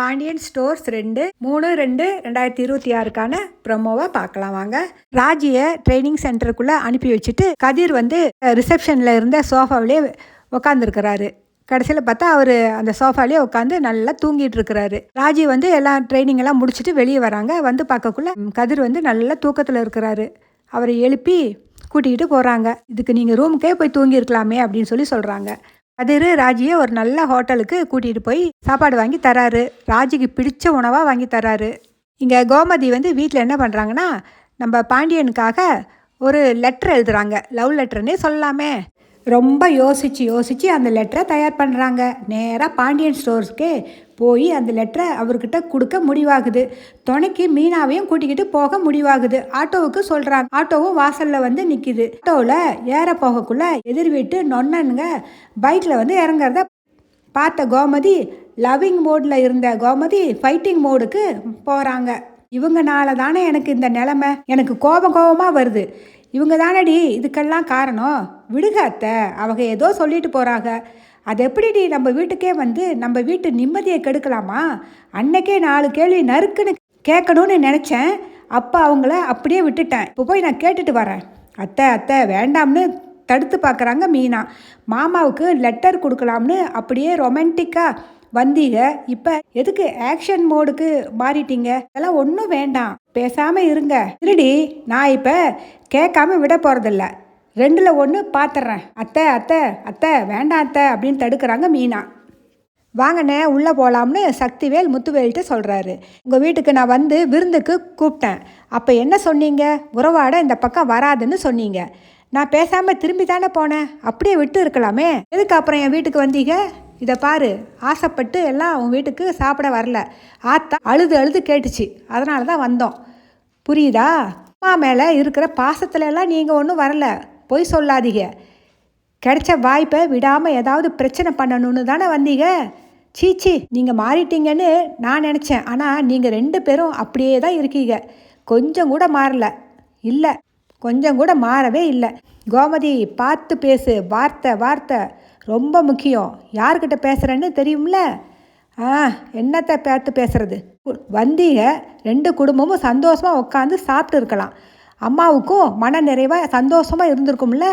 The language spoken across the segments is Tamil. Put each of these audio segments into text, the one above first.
பாண்டியன் ஸ்டோர்ஸ் ரெண்டு மூணு ரெண்டு ரெண்டாயிரத்தி இருபத்தி ஆறுக்கான ப்ரொமோவை பார்க்கலாம் வாங்க. ராஜியை ட்ரைனிங் சென்டருக்குள்ளே அனுப்பி வச்சுட்டு கதிர் வந்து ரிசப்ஷனில் இருந்த சோஃபாவிலே உட்காந்துருக்கிறாரு கடைசியில் பார்த்தா அவர் அந்த சோஃபாலேயே உட்காந்து நல்லா தூங்கிட்டு இருக்கிறாரு. ராஜி வந்து எல்லாம் ட்ரைனிங் எல்லாம் முடிச்சுட்டு வெளியே வராங்க. வந்து பார்க்கக்குள்ள கதிர் வந்து நல்லா தூக்கத்தில் இருக்கிறாரு. அவரை எழுப்பி கூட்டிகிட்டு போகிறாங்க இதுக்கு நீங்கள் ரூமுக்கே போய் தூங்கியிருக்கலாமே அப்படின்னு சொல்லி சொல்கிறாங்க கதிர் ராஜியை ஒரு நல்ல ஹோட்டலுக்கு கூட்டிகிட்டு போய் சாப்பாடு வாங்கி தராரு. ராஜிக்கு பிடிச்ச உணவாக வாங்கி தராரு. இங்கே கோமதி வந்து வீட்டில் என்ன பண்ணுறாங்கன்னா நம்ம பாண்டியனுக்காக ஒரு லெட்டர் எழுதுறாங்க. லவ் லெட்டர்னே சொல்லலாமே. ரொம்ப யோசித்து யோசித்து அந்த லெட்டரை தயார் பண்ணுறாங்க நேராக பாண்டியன் ஸ்டோர்ஸ்க்கே போய் அந்த லெட்டரை அவர்கிட்ட கொடுக்க முடிவாகுது. துணைக்கு மீனாவையும் கூட்டிக்கிட்டு போக முடிவாகுது. ஆட்டோவுக்கு சொல்கிறாங்க ஆட்டோவும் வாசலில் வந்து நிற்கிது ஆட்டோவில் ஏற போகக்குள்ளே எதிர் வீட்டு நொன்னனுங்க பைக்கில் வந்து இறங்குறத பார்த்த கோமதி லவ்விங் மோடில் இருந்த கோமதி ஃபைட்டிங் மோடுக்கு போகிறாங்க இவங்கனால தானே எனக்கு இந்த நிலமை. எனக்கு கோபம் கோபமாக வருது. இவங்க தானடி இதுக்கெல்லாம் காரணம்? விடுக அத்தை அவங்க ஏதோ சொல்லிட்டு போகிறாங்க அது எப்படிடி நம்ம வீட்டுக்கே வந்து நம்ம வீட்டு நிம்மதியை கெடுக்கலாமா? அன்னைக்கே நாலு கேள்வி நறுக்குன்னு கேட்கணும்னு நினச்சேன். அப்போ அவங்கள அப்படியே விட்டுட்டேன். இப்போ போய் நான் கேட்டுட்டு வரேன். அத்தை அத்தை வேண்டாம்னு தடுத்து பார்க்குறாங்க மீனா. மாமாவுக்கு லெட்டர் கொடுக்கலாம்னு அப்படியே ரொமான்டிக்காக வந்தீங்க. இப்போ எதுக்கு ஆக்ஷன் மோடுக்கு மாறிட்டீங்க? அதெல்லாம் ஒன்றும் வேண்டாம். பேசாமல் இருங்க. திருடி நான் இப்போ கேட்காம விட போகிறதில்ல ரெண்டில் ஒன்று பார்த்துட்றேன் அத்தை அத்தை அத்தை வேண்டாம் அத்தை அப்படின்னு தடுக்கிறாங்க மீனா. வாங்கண்ணே உள்ளே போகலாம்னு சக்திவேல் முத்துவேல்கிட்ட சொல்கிறாரு உங்கள் வீட்டுக்கு நான் வந்து விருந்துக்கு கூப்பிட்டேன். அப்போ என்ன சொன்னீங்க? உறவாட இந்த பக்கம் வராதுன்னு சொன்னீங்க. நான் பேசாமல் திரும்பி தானே போனேன். அப்படியே விட்டு இருக்கலாமே. எதுக்கு அப்புறம் என் வீட்டுக்கு வந்தீங்க? இதை பாரு. ஆசைப்பட்டு எல்லாம் உன் வீட்டுக்கு சாப்பிட வரல. ஆத்தா அழுது அழுது கேட்டுச்சு. அதனால தான் வந்தோம். புரியுதா? அம்மா மேலே இருக்கிற பாசத்துலலாம் நீங்கள் ஒன்றும் வரல. பொய் சொல்லாதீங்க. கிடைச்ச வாய்ப்பை விடாமல் ஏதாவது பிரச்சனை பண்ணணும்னு தானே வந்தீங்க? சீச்சி நீங்கள் மாறிட்டீங்கன்னு நான் நினச்சேன். ஆனால் நீங்கள் ரெண்டு பேரும் அப்படியே தான் இருக்கீங்க. கொஞ்சம் கூட மாறல. இல்லை. கொஞ்சம் கூட மாறவே இல்லை. கோமதி பார்த்து பேசு. வார்த்தை வார்த்தை. ரொம்ப முக்கியம். யார்கிட்ட பேசுகிறேன்னு தெரியும்ல? ஆ என்னத்தை பார்த்து பேசுறது? வந்தீங்க. ரெண்டு குடும்பமும் சந்தோஷமாக உட்காந்து சாப்பிட்டு இருக்கலாம். அம்மாவுக்கும் மன நிறைவாக சந்தோஷமாக இருந்திருக்கும்ல?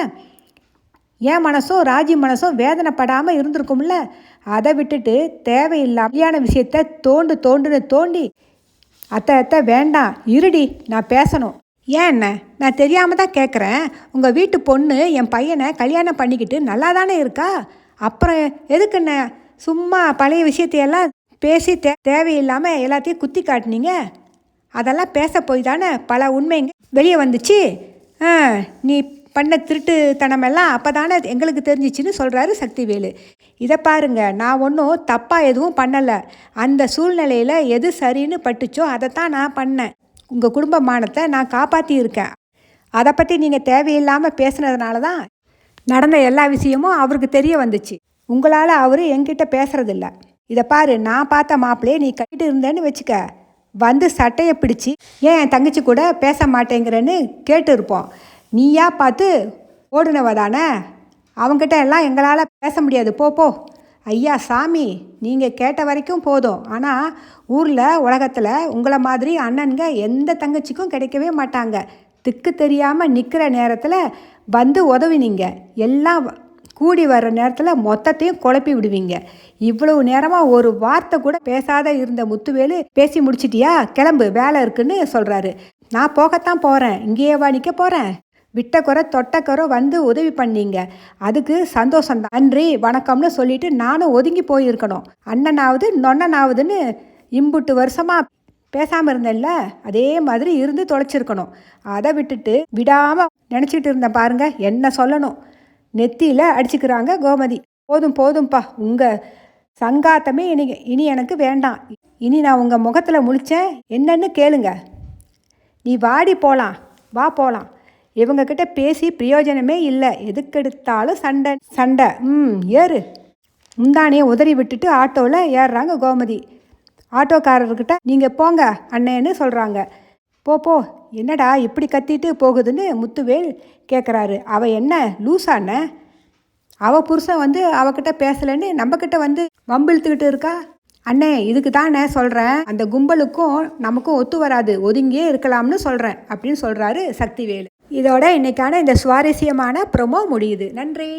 என் மனசும் ராஜி மனசும் வேதனைப்படாமல் இருந்திருக்கும்ல? அதை விட்டுட்டு தேவையில்லாம கல்யாண விஷயத்த தோண்டு தோண்டுன்னு தோண்டி அத்தை அத்தை வேண்டாம் இருடி நான் பேசணும். ஏன் என்ன? நான் தெரியாமல் தான் கேட்குறேன் உங்கள் வீட்டு பொண்ணு என் பையனை கல்யாணம் பண்ணிக்கிட்டு நல்லா தானே இருக்கா? அப்புறம் எதுக்குண்ணே சும்மா பழைய விஷயத்தையெல்லாம் பேசி தே தேவையில்லாமல் எல்லாத்தையும் குத்தி காட்டினீங்க? அதெல்லாம் பேச போய் தானே பல உண்மைங்க வெளியே வந்துச்சு. ஆ, நீ பண்ண திருட்டுத்தனமெல்லாம் அப்போ தானே எங்களுக்கு தெரிஞ்சிச்சுன்னு சொல்கிறாரு சக்திவேலு. இதை பாருங்க நான் ஒன்றும் தப்பாக எதுவும் பண்ணலை. அந்த சூழ்நிலையில் எது சரின்னு பட்டுச்சோ அதைத்தான் நான் பண்ணேன். உங்கள் குடும்ப மானத்தை நான் காப்பாற்றி இருக்கேன் அதை பற்றி நீங்கள் தேவையில்லாமல் பேசுனதுனால தான் நடந்த எல்லா விஷயமும் அவருக்கு தெரிய வந்துச்சு. உங்களால் அவர் என்கிட்ட பேசுறதில்ல. இதை பாரு நான் பார்த்த மாப்பிள்ளையே நீ கட்டிட்டு இருந்தேன்னு வச்சுக்க. வந்து சட்டையை பிடிச்சி ஏன் என் தங்கச்சி கூட பேச மாட்டேங்கிறேன்னு கேட்டுருப்போம். நீயா பார்த்து ஓடுனவ தானே? அவங்ககிட்ட எல்லாம் எங்களால் பேச முடியாது. போ போ. ஐயா சாமி நீங்கள் கேட்ட வரைக்கும் போதும். ஆனால் ஊரில் உலகத்தில் உங்களை மாதிரி அண்ணனுங்க எந்த தங்கச்சிக்கும் கிடைக்கவே மாட்டாங்க. திக்கு தெரியாமல் நிற்கிற நேரத்தில் வந்து உதவினீங்க. எல்லாம் கூடி வர்ற நேரத்தில் மொத்தத்தையும் குழப்பி விடுவீங்க. இவ்வளவு நேரமாக ஒரு வார்த்தை கூட பேசாத இருந்த முத்துவேலு பேசி முடிச்சிட்டியா? கிளம்பு வேலை இருக்குன்னு சொல்கிறாரு நான் போகத்தான் போகிறேன் இங்கேயே நிற்க போகிறேன் விட்டக்குறை தொட்டக்குறை வந்து உதவி பண்ணீங்க. அதுக்கு சந்தோஷம்தான். நன்றி வணக்கம்னு சொல்லிட்டு நானும் ஒதுங்கி போயிருக்கணும். அண்ணனாவது நொண்ணனாவதுன்னு இம்புட்டு வருஷமாக பேசாமல் இருந்தேன்ல அதே மாதிரி இருந்து தொலைச்சிருக்கணும். அதை விட்டுட்டு விடாமல் நினச்சிக்கிட்டு இருந்தேன் பாருங்க என்ன சொல்லணும்? நெத்தியில் அடிச்சுக்கிறாங்க கோமதி. போதும் போதும்ப்பா உங்கள் சங்காத்தமே இனி இனி எனக்கு வேண்டாம். இனி நான் உங்கள் முகத்தில் முழிச்சேன். என்னன்னு கேளுங்க. நீ வாடி போகலாம் வா போகலாம் இவங்கக்கிட்ட பேசி பிரயோஜனமே இல்லை. எதுக்கெடுத்தாலும் சண்டை சண்டை. ம் ஏறு. முந்தானையை உதறி விட்டுட்டு ஆட்டோவில் ஏறுறாங்க கோமதி. ஆட்டோக்காரர்கிட்ட நீங்கள் போங்க அண்ணேன்னு சொல்கிறாங்க போ போ. என்னடா இப்படி கத்திட்டு போகுதுன்னு முத்துவேல் கேட்குறாரு அவ என்ன லூசான அவ புருஷன் வந்து அவகிட்ட பேசலைன்னு நம்மக்கிட்ட வந்து வம்பிழுத்துக்கிட்டு இருக்கா? அண்ணே இதுக்கு தானே சொல்கிறேன் அந்த கும்பலுக்கும் நமக்கும் ஒத்து வராது. ஒதுங்கியே இருக்கலாம்னு சொல்கிறேன் அப்படின்னு சொல்கிறாரு சக்திவேலு. இதோட இன்னைக்கான இந்த சுவாரஸ்யமான ப்ரொமோ முடியுது. நன்றி.